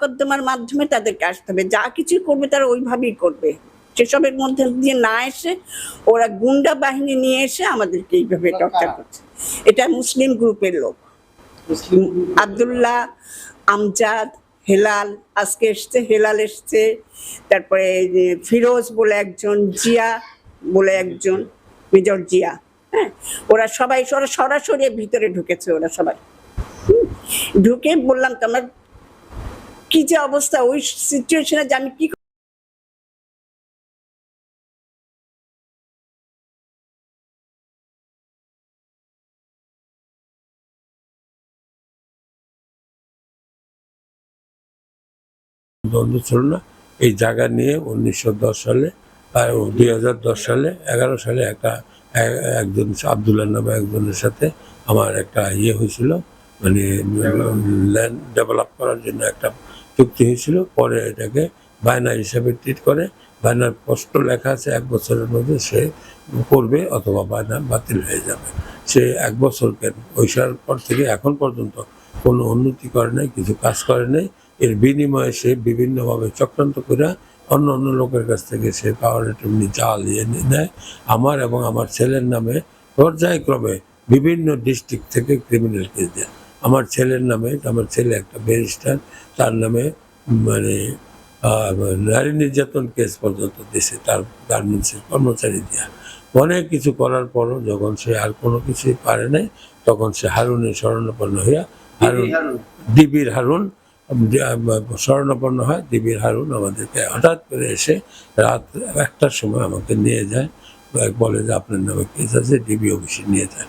মোকদ্দমার মাধ্যমে তাদেরকে আসতে হবে। যা কিছু করবে তারা ওইভাবেই করবে। সেসবের মধ্যে দিয়ে না এসে ওরা গুন্ডা বাহিনী নিয়ে এসে আমাদেরকে এইভাবে টর্চার করছে। এটা মুসলিম গ্রুপের লোক। আব্দুল্লাহ আমজাদ হেলাল আজকে এসছে হেলাল এসছে। তারপরে ফিরোজ বলে একজন জিয়া বলে একজন মেজর জিয়া হ্যাঁ? ওরা সবাই ওরা সরাসরি ভিতরে ঢুকেছে ওরা সবাই। ঢুকে বললাম তো আমার কি যে অবস্থা, ওই সিচুয়েশনে যে আমি কি দ্বন্দ্ব ছিল না, এই জায়গা নিয়ে উনিশশো দশ সালে দুই হাজার দশ সালে, এগারো সালে একটা একজন আবদুল্লাহ নামে একজনের সাথে আমার একটা ইয়ে হয়েছিল মানে ল্যান্ড ডেভেলপ করার জন্য একটা চুক্তি হয়েছিল, পরে এটাকে বায়না হিসাবে ট্রিট করে। বায়নার কষ্ট লেখা আছে, এক বছরের মধ্যে সে করবে অথবা বায়না বাতিল হয়ে যাবে। সে এক বছর কেন? ওই সাল পর থেকে এখন পর্যন্ত কোনো উন্নতি করে নাই, কিছু কাজ করে নাই। এর বিনিময়ে সে বিভিন্নভাবে চক্রান্ত করে অন্য অন্য লোকের কাছ থেকে সে পাওয়ার এমনি জাল নিয়ে নেয় আমার এবং আমার ছেলের নামে পর্যায়ক্রমে বিভিন্ন ডিস্ট্রিক্ট থেকে ক্রিমিনাল কেস দেয়। আমার ছেলের নামে আমার ছেলে একটা ব্যারিস্টার তার নামে মানে নারী নির্যাতন কেস পর্যন্ত দেশে তার গার্মেন্টসের কর্মচারী দেওয়া অনেক কিছু করার পরও যখন সে আর কোনো কিছুই পারে নাই তখন সে হারুনের শরণাপন্ন হইয়া হারুন ডিবির হারুন স্মরণাপন্ন হয় ডিবির হারুন আমাদেরকে হঠাৎ করে এসে রাত একটার সময় আমাকে নিয়ে যায় বলে যে আপনার নামে কেস আছে ডিবি অফিসে নিয়ে যায়।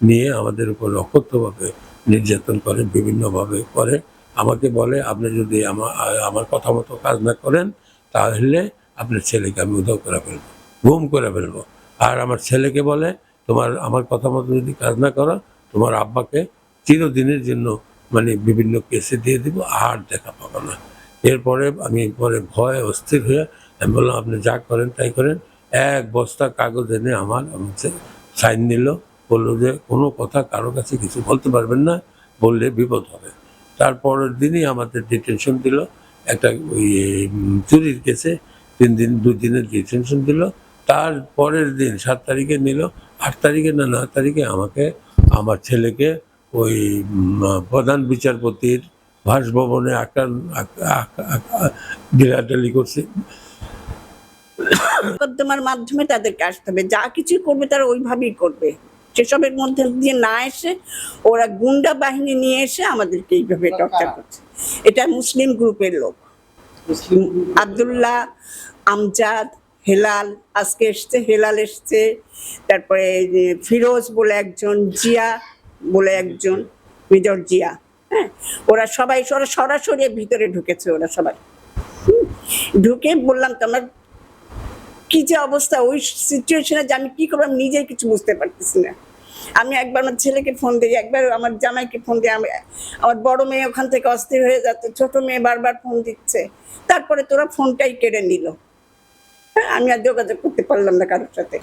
নিয়ে আমাদের উপর অকথ্যভাবে নির্যাতন করে, বিভিন্নভাবে করে। আমাকে বলে, আপনি যদি আমার আমার কথা মতো কাজ না করেন, তাহলে আপনার ছেলেকে আমি উধাও করে ফেলব ঘুম করে ফেলব। আর আমার ছেলেকে বলে, তোমার, আমার কথা মতো যদি কাজ না করো, তোমার আব্বাকে চিরদিনের জন্য মানে বিভিন্ন কেসে দিয়ে দিব, আর দেখা পাবো না। এরপরে আমি পরে ভয় অস্থির হয়ে আমি বললাম, আপনি যা করেন তাই করেন। এক বস্তা কাগজ এনে আমার সাইন নিল বলল যে, কোনো কথা কারও কাছে কিছু বলতে পারবেন না, বললে বিপদ হবে। তারপরের দিনই আমাদের ডিটেনশন দিল। একটা ওই চুরির কেসে তিন দিন, দুই দিনের ডিটেনশন দিল। তার পরের দিন সাত তারিখে নিল। আট তারিখে না, নয় তারিখে আমাকে, আমার ছেলেকে ওই প্রধান বিচারপতির বাসভবনে আকার ডিলাটালি করছে। মাধ্যমে তাদেরকে আসতে হবে। যা কিছু করবে তারা ওইভাবেই করবে। সেসবের মধ্যে দিয়ে না এসে ওরা গুন্ডা বাহিনী নিয়ে এসে আমাদেরকে এইভাবে টর্চার করছে। এটা মুসলিম গ্রুপের লোক। আব্দুল্লাহ আমজাদ হেলাল আজকে এসছে হেলাল এসছে। তারপরে ফিরোজ বলে একজন জিয়া বলে একজন মেজর জিয়া হ্যাঁ? ওরা সবাই ওরা সরাসরি ভিতরে ঢুকেছে ওরা সবাই। ঢুকে বললাম তো আমার কি যে অবস্থা? ওই সিচুয়েশনে যে আমি কি করব? নিজেই কিছু বুঝতে পারতেছি না। আমি একবার আমার ছেলেকে ফোন দিই, একবার আমার জামাইকে ফোন দিই, আমি আমার বড় মেয়ে ওখান থেকে অস্থির হয়ে যাচ্ছে, ছোট মেয়ে বারবার ফোন দিচ্ছে। তারপরে তোরা ফোনটাই কেড়ে নিল। আমি আর যোগাযোগ করতে পারলাম না কারোর সাথে।